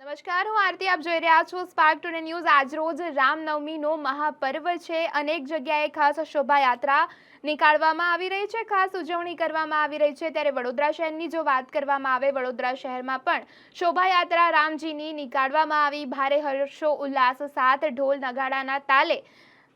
નમસ્કાર, હું આરતી. આપ જોઈ રહ્યા છો સ્પાર્ક ટુડે ન્યૂઝ આજરોજ રામનવમીનો મહાપર્વ છે. અનેક જગ્યાએ ખાસ શોભાયાત્રા નીકાળવામાં આવી રહી છે. ખાસ ઉજવણી કરવામાં આવી રહી છે. ત્યારે વડોદરા શહેરની જો વાત કરવામાં આવે, વડોદરા શહેરમાં પણ શોભાયાત્રા રામજીની નીકાળવામાં આવી. ભારે હર્ષો, ઉલ્લાસ સાથ ઢોલ નગાડાના તાલે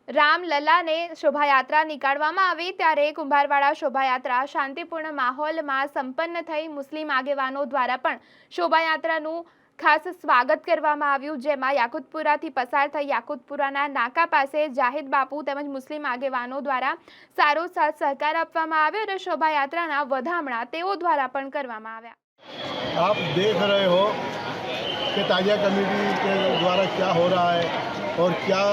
રામલલાને શોભાયાત્રા નીકાળવામાં આવી. ત્યારે કુંભારવાડા શોભાયાત્રા શાંતિપૂર્ણ માહોલમાં સંપન્ન થઈ મુસ્લિમ આગેવાનો દ્વારા પણ શોભાયાત્રાનું ખાસ સ્વાગત કરવામાં આવ્યું જેમાં યાકુતપુરાથી પસાર થઈ યાકુતપુરાના નાકા પાસે જાહિદ બાપુ તેમજ મુસ્લિમ આગેવાનો દ્વારા સારો સાથ સહકાર આપવામાં આવ્યો અને શોભાયાત્રાના વધામણા તેઓ દ્વારા પણ કરવામાં આવ્યા आप देख रहे हो कि ताजिया कमेटी के द्वारा क्या हो रहा है और क्या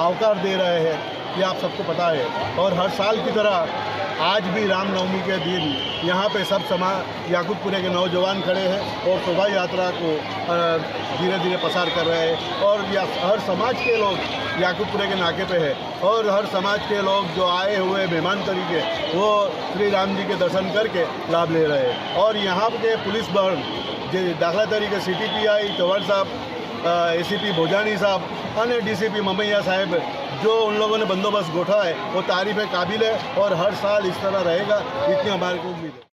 आवकार दे रहे हैं ये आप सबको पता है और हर साल की तरह आज भी रामनवमी के दिन यहाँ पे सब समा याकूबपुरे के नौजवान खड़े हैं और शोभा यात्रा को धीरे धीरे पसार कर रहे हैं। और या, हर समाज के लोग याकूबपुरे के नाके पे है और हर समाज के लोग जो आए हुए मेहमान तरीके, वो श्री राम जी के दर्शन करके लाभ ले रहे हैं। और यहाँ के पुलिस बल साहब ए सी पी भोजानी साहब, अन्य डी सी पी ममैया साहेब जो उन लोगों ने बंदोबस्त गोठा है वो तारीफ काबिल है और हर साल इस तरह रहेगा इतनी हमारे को उम्मीद है